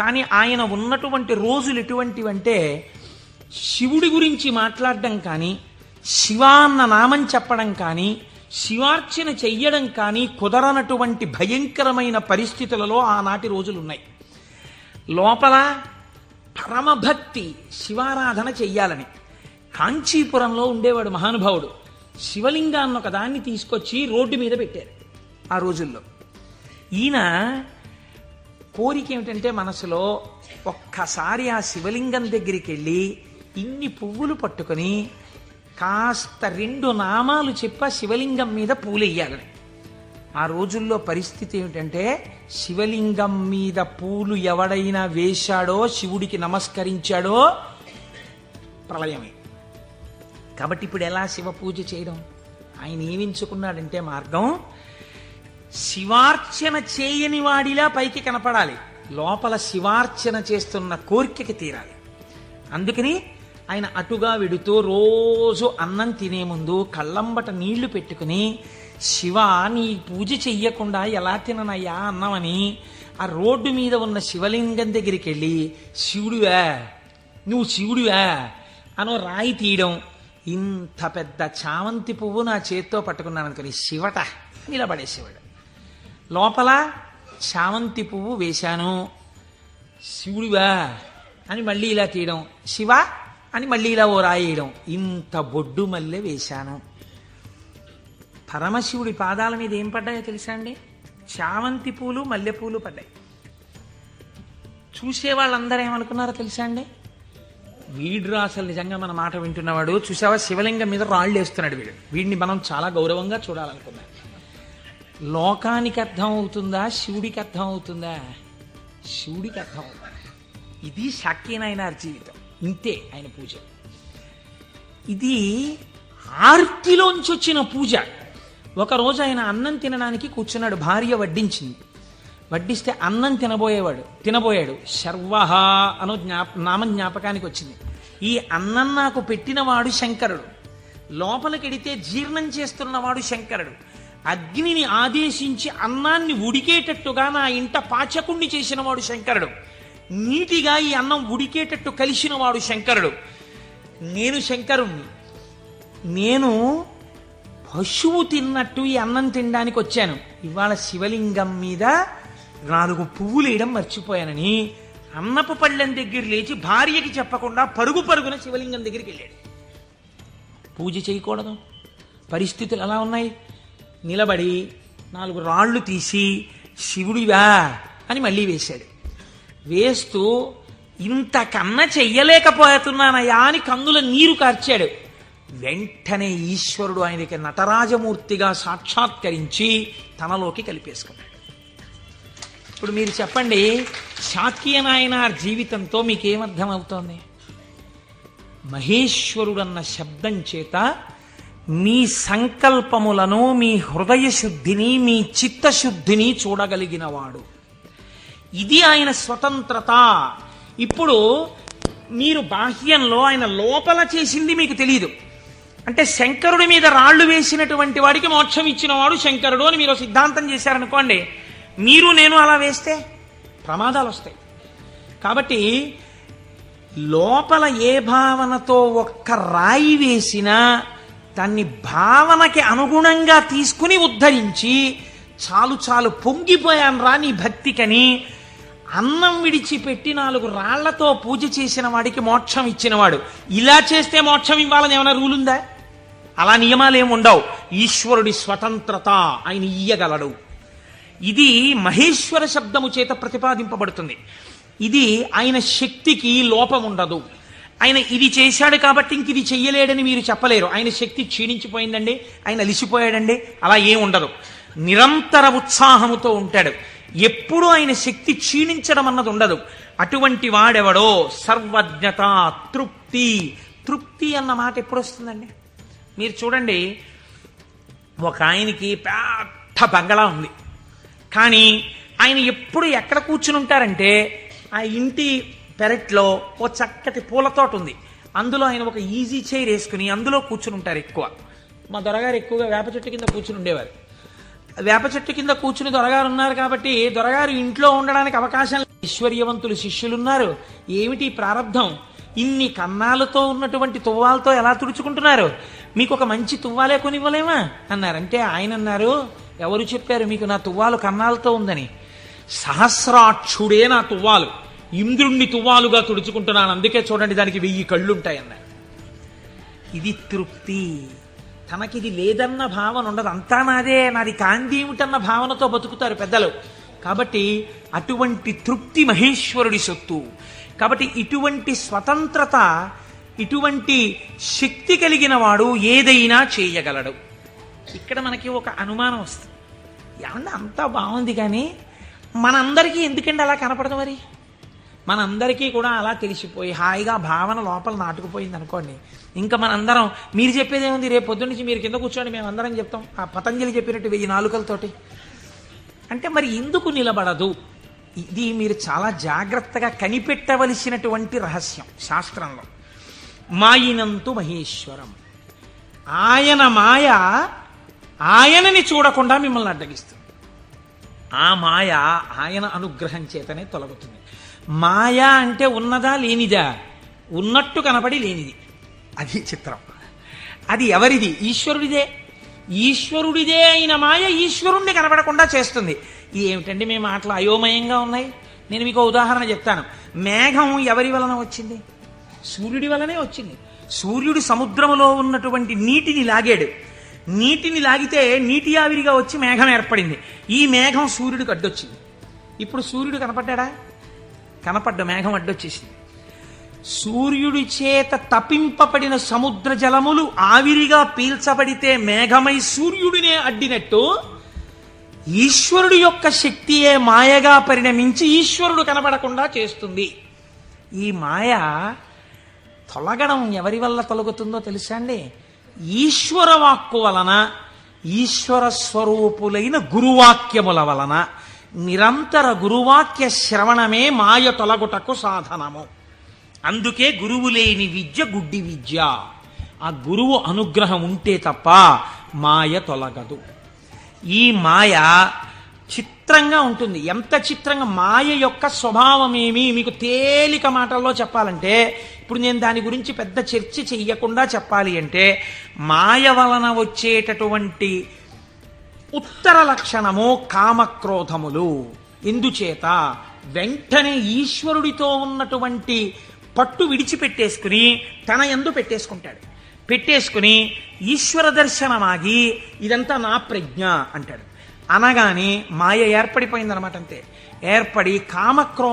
కానీ ఆయన ఉన్నటువంటి రోజులు ఎటువంటివంటే శివుడి గురించి మాట్లాడడం కానీ శివ అన్న నామం చెప్పడం కానీ శివార్చన చెయ్యడం కానీ కుదరనటువంటి భయంకరమైన పరిస్థితులలో ఆనాటి రోజులున్నాయి. లోపల పరమభక్తి శివారాధన చెయ్యాలని కాంచీపురంలో ఉండేవాడు మహానుభావుడు. శివలింగాన్ని ఒక దాన్ని తీసుకొచ్చి రోడ్డు మీద పెట్టారు ఆ రోజుల్లో. ఈయన కోరిక ఏమిటంటే మనసులో ఒక్కసారి ఆ శివలింగం దగ్గరికి వెళ్ళి ఇన్ని పువ్వులు పట్టుకొని కాస్త రెండు నామాలు చెప్ప శివలింగం మీద పూలెయ్యాలని. ఆ రోజుల్లో పరిస్థితి ఏమిటంటే శివలింగం మీద పూలు ఎవడైనా వేశాడో శివుడికి నమస్కరించాడో ప్రళయమే. కాబట్టి ఇప్పుడు ఎలా శివ పూజ చేయడం? ఆయన ఏమించుకున్నాడంటే మార్గం శివార్చన చేయని వాడిలా పైకి కనపడాలి. లోపల శివార్చన చేస్తున్న కోరికకి తీరాలి. అందుకని ఆయన అటుగా విడుతూ రోజు అన్నం తినే ముందు కళ్ళంబట నీళ్ళు పెట్టుకుని శివ నీ పూజ చెయ్యకుండా ఎలా తిననయ్యా అన్నామని ఆ రోడ్డు మీద ఉన్న శివలింగం దగ్గరికి వెళ్ళి శివుడివా నువ్వు శివుడువే అనో రాయి తీయడం. ఇంత పెద్ద చామంతి పువ్వు నా చేత్తో పట్టుకున్నాను అనుకుని శివట నిలబడే శివుడు లోపల చామంతి పువ్వు వేశాను. శివుడివా అని మళ్ళీ ఇలా తీయడం. శివ అని మళ్ళీ ఇలా ఓ రాయేయడం ఇంత బొడ్డు మల్లె వేశాను. పరమశివుడి పాదాల మీద ఏం పడ్డాయో తెలుసా అండి? చామంతి పూలు మల్లెపూలు పడ్డాయి. చూసే వాళ్ళందరూ ఏమనుకున్నారో తెలుసా అండి? వీడు అసలు నిజంగా మన మాట వింటున్నవాడు. చూసావా? శివలింగం మీద రాళ్ళు వేస్తున్నాడు వీడు. వీడిని మనం చాలా గౌరవంగా చూడాలనుకున్నాం. లోకానికి అర్థం అవుతుందా? శివుడికి అర్థం అవుతుందా? శివుడికి అర్థం అవుతుంది? ఇది శాక్యనాయనార్ జీవితం. ఇంతే ఆయన పూజ. ఇది ఆర్తిలోంచి వచ్చిన పూజ. ఒకరోజు ఆయన అన్నం తినడానికి కూర్చున్నాడు. భార్య వడ్డించింది. వడ్డిస్తే అన్నం తినబోయేవాడు. తినబోయాడు. శర్వహ అను జ్ఞాప నామ జ్ఞాపకానికి వచ్చింది. ఈ అన్నం నాకు పెట్టినవాడు శంకరుడు. లోపలికెడితే జీర్ణం చేస్తున్నవాడు శంకరుడు. అగ్నిని ఆదేశించి అన్నాన్ని ఉడికేటట్టుగా నా ఇంట పాచకుణ్ణి చేసినవాడు శంకరుడు. నీటిగా ఈ అన్నం ఉడికేటట్టు కలిసినవాడు శంకరుడు. నేను శంకరుణ్ణి. నేను పశువు తిన్నట్టు ఈ అన్నం తినడానికి వచ్చాను. ఇవాళ శివలింగం మీద నాలుగు పువ్వులు వేయడం మర్చిపోయానని అన్నపు పళ్ళెం దగ్గర లేచి భార్యకి చెప్పకుండా పరుగు పరుగున శివలింగం దగ్గరికి వెళ్ళాడు. పూజ చేయకూడదు. పరిస్థితులు ఎలా ఉన్నాయి? నిలబడి నాలుగు రాళ్ళు తీసి శివుడివా అని మళ్ళీ వేశాడు. వేస్తూ ఇంతకన్నా చెయ్యలేకపోతున్నానయ్యా అని కందుల నీరు కార్చాడు. వెంటనే ఈశ్వరుడు ఆయనకి నటరాజమూర్తిగా సాక్షాత్కరించి తనలోకి కలిపేసుకున్నాడు. ఇప్పుడు మీరు చెప్పండి శాక్యనాయనార్ జీవితంతో మీకేమర్థమవుతోంది? మహేశ్వరుడన్న శబ్దం చేత మీ సంకల్పములను మీ హృదయ శుద్ధిని మీ చిత్తశుద్ధిని చూడగలిగినవాడు. ఇది ఆయన స్వతంత్రత. ఇప్పుడు మీరు బాహ్యంలో ఆయన లోపల చేసింది మీకు తెలియదు అంటే శంకరుడి మీద రాళ్ళు వేసినటువంటి వాడికి మోక్షం ఇచ్చినవాడు శంకరుడు అని మీరు సిద్ధాంతం చేశారనుకోండి. మీరు నేను అలా వేస్తే ప్రమాదాలు వస్తాయి. కాబట్టి లోపల ఏ భావనతో ఒక్క రాయి వేసినా దాన్ని భావనకి అనుగుణంగా తీసుకుని ఉద్ధరించి చాలు చాలు పొంగిపోయాను రా నీ భక్తికని. అన్నం విడిచిపెట్టి నాలుగు రాళ్ళతో పూజ చేసిన వాడికి మోక్షం ఇచ్చినవాడు. ఇలా చేస్తే మోక్షం ఇవ్వాలని ఏమైనా రూల్ ఉందా? అలా నియమాలేమి ఉండవు. ఈశ్వరుడి స్వతంత్రత ఆయన ఇయ్యగలడు. ఇది మహేశ్వర శబ్దము చేత ప్రతిపాదింపబడుతుంది. ఇది ఆయన శక్తికి లోపం ఉండదు ఆయన ఇది చేశాడు కాబట్టి ఇంక ఇది చెయ్యలేడని మీరు చెప్పలేరు. ఆయన శక్తి క్షీణించిపోయిందండి ఆయన అలిసిపోయాడండి అలా ఏం ఉండదు. నిరంతర ఉత్సాహముతో ఉంటాడు. ఎప్పుడూ ఆయన శక్తి క్షీణించడం అన్నది ఉండదు. అటువంటి వాడెవడో? సర్వజ్ఞత తృప్తి. తృప్తి అన్న మాట ఎప్పుడు వస్తుందండి మీరు చూడండి ఒక ఆయనకి పెద్ద బంగళా ఉంది. కానీ ఆయన ఎప్పుడు ఎక్కడ కూర్చుని ఉంటారంటే ఆ ఇంటి పెరట్లో ఓ చక్కటి పూలతోట ఉంది. అందులో ఆయన ఒక ఈజీ చైర్ వేసుకుని అందులో కూర్చుని ఉంటారు ఎక్కువ. మా దొరగారు ఎక్కువగా వేప చెట్టు కింద కూర్చుని ఉండేవారు. వేప చెట్టు కింద కూర్చుని దొరగారు ఉన్నారు కాబట్టి దొరగారు ఇంట్లో ఉండడానికి అవకాశం లేదు. ఐశ్వర్యవంతులు శిష్యులున్నారు. ఏమిటి ప్రారంధం ఇన్ని కన్నాలతో ఉన్నటువంటి తువ్వాలతో ఎలా తుడుచుకుంటున్నారు? మీకు ఒక మంచి తువ్వాలే కొనివ్వలేమా? అన్నారంటే ఆయన అన్నారు ఎవరు చెప్పారు మీకు నా తువ్వాలు కన్నాలతో ఉందని? సహస్రాక్షుడే నా తువ్వాలు. ఇంద్రుణ్ణి తువ్వాలుగా తుడుచుకుంటున్నాను. అందుకే చూడండి దానికి వెయ్యి కళ్ళుంటాయన్నాడు ఇది తృప్తి. తనకిది లేదన్న భావన ఉండదు. అంతా నాదే. నాది కాందేమిటన్న భావనతో బతుకుతారు పెద్దలు. కాబట్టి అటువంటి తృప్తి మహేశ్వరుడి సొత్తు. కాబట్టి ఇటువంటి స్వతంత్రత ఇటువంటి శక్తి కలిగిన వాడు ఏదైనా చేయగలడు. ఇక్కడ మనకి ఒక అనుమానం వస్తుంది. ఏమన్నా అంతా బాగుంది కానీ మనందరికీ ఎందుకండి అలా కనపడదు మరి? మనందరికీ కూడా అలా తెలిసిపోయి హాయిగా భావన లోపల నాటుకుపోయింది అనుకోండి ఇంకా మనందరం మీరు చెప్పేది ఏముంది? రేపు పొద్దున్న నుంచి మీరు కింద కూర్చోండి మేము అందరం చెప్తాం. ఆ పతంజలి చెప్పినట్టు వెయ్యి నాలుకలతోటి. అంటే మరి ఎందుకు నిలబడదు? ఇది మీరు చాలా జాగ్రత్తగా కనిపెట్టవలసినటువంటి రహస్యం శాస్త్రంలో. మాయినంతు మహేశ్వరం. ఆయన మాయ ఆయనని చూడకుండా మిమ్మల్ని అడ్డగిస్తుంది. ఆ మాయ ఆయన అనుగ్రహం చేతనే తొలగుతుంది. మాయ అంటే ఉన్నదా లేనిదా? ఉన్నట్టు కనపడి లేనిది. అది చిత్రం. అది ఎవరిది? ఈశ్వరుడిదే. ఈశ్వరుడిదే అయిన మాయ ఈశ్వరుణ్ణి కనపడకుండా చేస్తుంది. ఏమిటండి మీ మాటలు అయోమయంగా ఉన్నాయి? నేను మీకు ఉదాహరణ చెప్తాను. మేఘం ఎవరి వలన వచ్చింది? సూర్యుడి వలనే వచ్చింది. సూర్యుడు సముద్రములో ఉన్నటువంటి నీటిని లాగాడు. నీటిని లాగితే నీటి ఆవిరిగా వచ్చి మేఘం ఏర్పడింది. ఈ మేఘం సూర్యుడికి అడ్డొచ్చింది. ఇప్పుడు సూర్యుడు కనపడ్డా కనపడ్డ మేఘం అడ్డొచ్చేసింది. సూర్యుడి చేత తపింపబడిన సముద్ర జలములు ఆవిరిగా పీల్చబడితే మేఘమై సూర్యుడినే అడ్డినట్టు ఈశ్వరుడు యొక్క శక్తియే మాయగా పరిణమించి ఈశ్వరుడు కనబడకుండా చేస్తుంది. ఈ మాయ తొలగడం ఎవరి వల్ల తొలగుతుందో తెలుసా అండి? ఈశ్వర వాక్కు వలన ఈశ్వర స్వరూపులైన గురువాక్యముల వలన నిరంతర గురువాక్య శ్రవణమే మాయ తొలగుటకు సాధనము. అందుకే గురువు లేని విద్య గుడ్డి విద్య. ఆ గురువు అనుగ్రహం ఉంటే తప్ప మాయ తొలగదు. ఈ మాయ చిత్రంగా ఉంటుంది. ఎంత చిత్రంగా? మాయ యొక్క స్వభావం ఏమి మీకు తేలిక మాటల్లో చెప్పాలంటే ఇప్పుడు నేను దాని గురించి పెద్ద చర్చ చెయ్యకుండా చెప్పాలి అంటే మాయ వలన వచ్చేటటువంటి ఉత్తర లక్షణము కామక్రోధములు. ఎందుచేత వెంటనే ఈశ్వరుడితో ఉన్నటువంటి పట్టు విడిచిపెట్టేసుకుని తన ఎందు పెట్టేసుకుంటాడు. పెట్టేసుకుని ఈశ్వర దర్శనమాగి ఇదంతా నా ప్రజ్ఞ అంటాడు. అనగానే మాయ ఏర్పడిపోయిందనమాట అంతే. ఏర్పడి కామక్రో